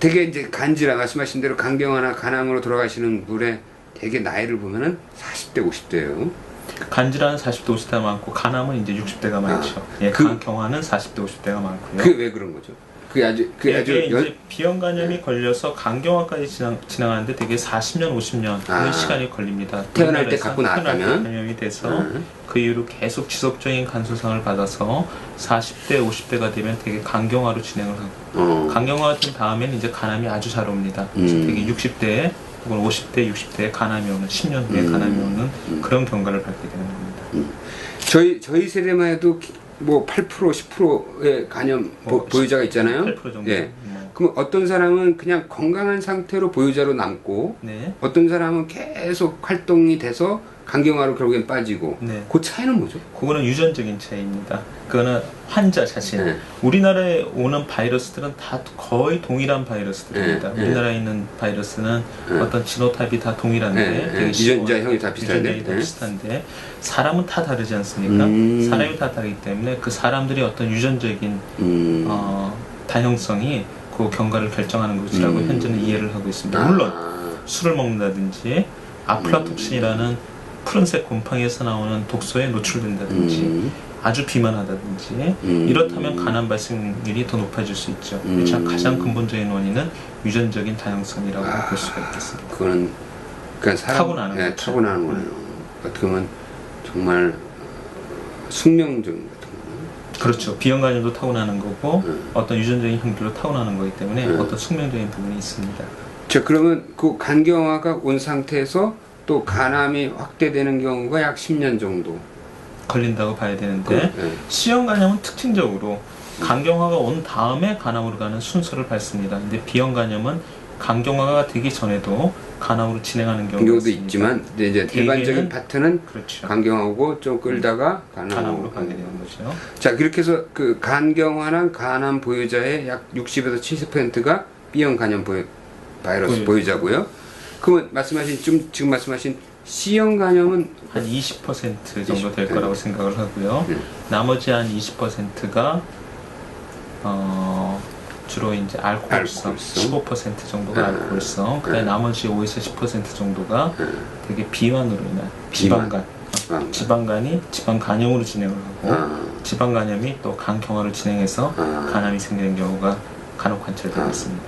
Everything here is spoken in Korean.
되게 이제 간지라 말씀하신 대로 간경화나 간암으로 돌아가시는 분의 되게 나이를 보면은 40대 50대예요. 간질환은 40대 50대가 많고 간암은 이제 60대가 많죠. 예, 그- 간경화는 40대 50대가 많고요. 그게 왜 그런 거죠? 그게 아주 그게 아주 이게 연- 이제 비형간염이 걸려서 간경화까지 지나, 지나가는데 되게 40년, 50년 아. 그 시간이 걸립니다. 태어날 때 갖고 나왔다면? 감염이 돼서 음. 그 이후로 계속 지속적인 간 손상을 받아서 40대, 50대가 되면 되게 간경화로 진행을 하고 어. 간경화가 된 다음에는 이제 간암이 아주 잘 옵니다. 음. 되게 60대 혹은 50대, 60대에 간암이 오는 10년 후에 음. 간암이 오는 음. 그런 경과를 밟게 되는 겁니다. 저희 저희 세대만 해도 기- 뭐 8% 10%의 간염 보, 뭐 보유자가 있잖아요. 8% 정도. 예. 뭐. 그럼 어떤 사람은 그냥 건강한 상태로 보유자로 남고 네. 어떤 사람은 계속 활동이 돼서 간경화로 결국엔 빠지고 네. 그 차이는 뭐죠? 그거는 유전적인 차이입니다. 그거는 환자 자신. 네. 우리나라에 오는 바이러스들은 다 거의 동일한 바이러스들입니다. 네, 네. 우리나라에 있는 바이러스는 네. 어떤 진호탑이 다 동일한데 네, 네. 되게 유전자 형이 다 비슷한데? 다 네. 비슷한데 사람은 다 다르지 않습니까? 음. 사람이 다 다르기 때문에 그 사람들이 어떤 유전적인 음. 어, 다형성이 그 경과를 결정하는 것이라고 음. 현재는 이해를 하고 있습니다. 아. 물론 술을 먹는다든지 아플라톡신이라는 푸른색 곰팡이에서 나오는 독소에 노출된다든지 음. 아주 비만하다든지 음. 이렇다면 간암 발생률이 더 높아질 수 있죠. 음. 그렇지만 가장 근본적인 원인은 유전적인 다양성이라고 아. 볼 수가 있겠습니다. 그건 그냥 사람 타고나는 네, 거죠. 타고나는 거네요. 어떻게 보면 정말 어, 숙명적 같은 거. 그렇죠. 비형간염도 타고나는 거고 음. 어떤 유전적인 형들도 타고나는 거기 때문에 음. 어떤 숙명적인 부분이 있습니다. 자 그러면 그 간경화가 온 상태에서 또 간암이 확대되는 경우가 약 10년 정도. 걸린다고 봐야 되는데 그, 네. C형 간염은 특징적으로 간경화가 온 다음에 간암으로 가는 순서를 밟습니다. 근데 B형 간염은 간경화가 되기 전에도 간암으로 진행하는 경우도 있습니다. 있지만 이제 일반적인 파트는 그렇죠. 간경화고 좀 끌다가 간암으로 가게 되는 거죠. 자 그렇게 해서 그 간경화나 간암 보유자의 약 60에서 70%가 B형 간염 보유, 바이러스 보유- 보유자 고요. 그러면 말씀하신 좀 지금 말씀하신 C형 간염은 한 20% 정도 될 20%. 거라고 생각을 하고요. 네. 나머지 한 20%가 어, 주로 이제 알코올성, 알코올성. 15% 정도가 네. 알코올성, 그다음에 네. 나머지 5에서 10% 정도가 네. 되게 비만으로 인한 비만. 지방간, 지방. 지방간이 지방 간염으로 진행을 하고 아, 지방 간염이 또 간 경화를 진행해서 아. 간암이 생기는 경우가 간혹 관찰되고 있습니다.